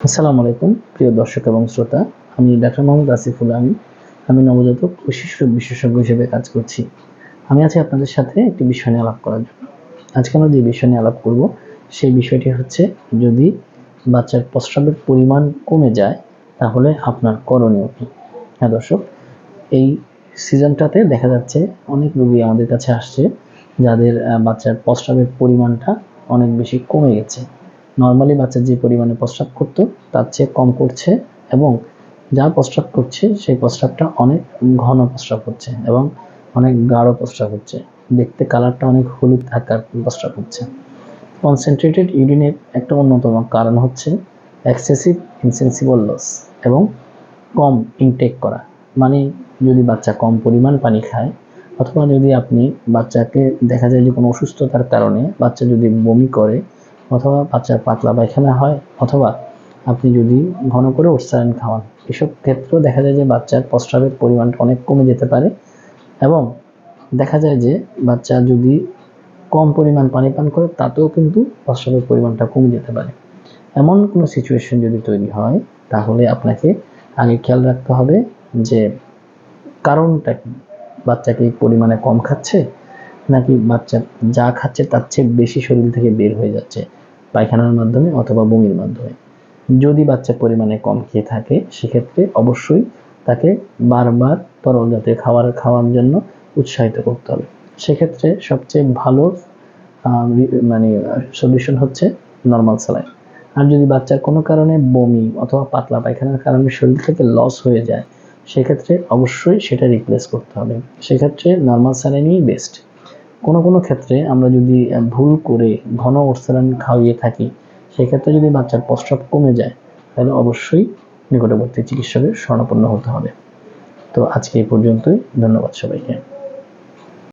আসসালামু আলাইকুম, প্রিয় দর্শক এবং শ্রোতা। আমি ডাক্তার মোহাম্মদ আসিফুল আমি আমি নবজাতক ও শিশু বিশেষজ্ঞ হিসেবে কাজ করছি। আমি আছি আপনাদের সাথে একটি বিষয় নিয়ে আলাপ করার জন্য। আজকে আমরা যে বিষয় নিয়ে আলাপ করব, সেই বিষয়টি হচ্ছে, যদি বাচ্চার প্রস্রাবের পরিমাণ কমে যায়, তাহলে আপনার করণীয় কী? হ্যাঁ দর্শক, এই সিজনটাতে দেখা যাচ্ছে অনেক রোগী আমাদের কাছে আসছে, যাদের বাচ্চার প্রস্রাবের পরিমাণটা অনেক বেশি কমে গেছে। নর্মালি বাচ্চা যে পরিমাণে প্রস্রাব করতো, তার চেয়ে কম করছে এবং যা প্রস্রাব করছে, সেই প্রস্রাবটা অনেক ঘন প্রস্রাব হচ্ছে এবং অনেক গাঢ় প্রস্রাব হচ্ছে। দেখতে কালারটা অনেক হলুদ থাকার প্রস্রাব হচ্ছে। কনসেন্ট্রেটেড ইউরিনের একটা অন্যতম কারণ হচ্ছে এক্সেসিভ ইনসেন্সিবল লস এবং কম ইনটেক করা। মানে যদি বাচ্চা কম পরিমাণ পানি খায় অথবা যদি আপনি বাচ্চাকে দেখা যায় যে কোনো অসুস্থতার কারণে বাচ্চা যদি বমি করে অথবা বাচ্চার পাতলা পায়খানা হয়, অথবা আপনি যদি ঘন করে ওরসালাইন খাওয়ান, এসব ক্ষেত্রেও দেখা যায় যে বাচ্চার প্রস্রাবের পরিমাণটা অনেক কমে যেতে পারে এবং দেখা যায় যে বাচ্চা যদি কম পরিমাণ পানি পান করে, তাতেও কিন্তু প্রস্রাবের পরিমাণটা কমে যেতে পারে। এমন কোনো সিচুয়েশন যদি তৈরি হয়, তাহলে আপনাকে আগে খেয়াল রাখতে হবে যে কারণটা কি? বাচ্চা কি পরিমাণে কম খাচ্ছে, নাকি বাচ্চা যা খাচ্ছে তার চেয়ে বেশি শরীর থেকে বের হয়ে যাচ্ছে? পায়খানার মাধ্যমে অথবা বমির মাধ্যমে। যদি বাচ্চা পরিমাণে কম খেয়ে থাকে, সেক্ষেত্রে অবশ্যই তাকে বারবার তরল জাতীয় খাবার খাওয়ার জন্য উৎসাহিত করতে হবে। সেক্ষেত্রে সবচেয়ে ভালো মানে সলিউশন হচ্ছে নর্মাল স্যালাইন আর যদি বাচ্চার কোনো কারণে বমি অথবা পাতলা পায়খানার কারণে শরীর থেকে লস হয়ে যায়, সেক্ষেত্রে অবশ্যই সেটা রিপ্লেস করতে হবে। সেক্ষেত্রে নর্মাল স্যালাইনই বেস্ট কোনো কোনো ক্ষেত্রে আমরা যদি ভুল করে ঘন অর্সেলান খাওয়িয়ে থাকি, সেক্ষেত্রে যদি বাচ্চার প্রস্রাব কমে যায়, তাহলে অবশ্যই নিকটবর্তী চিকিৎসকের শরণাপন্ন হতে হবে। তো আজকে এই পর্যন্তই। ধন্যবাদ সবাইকে।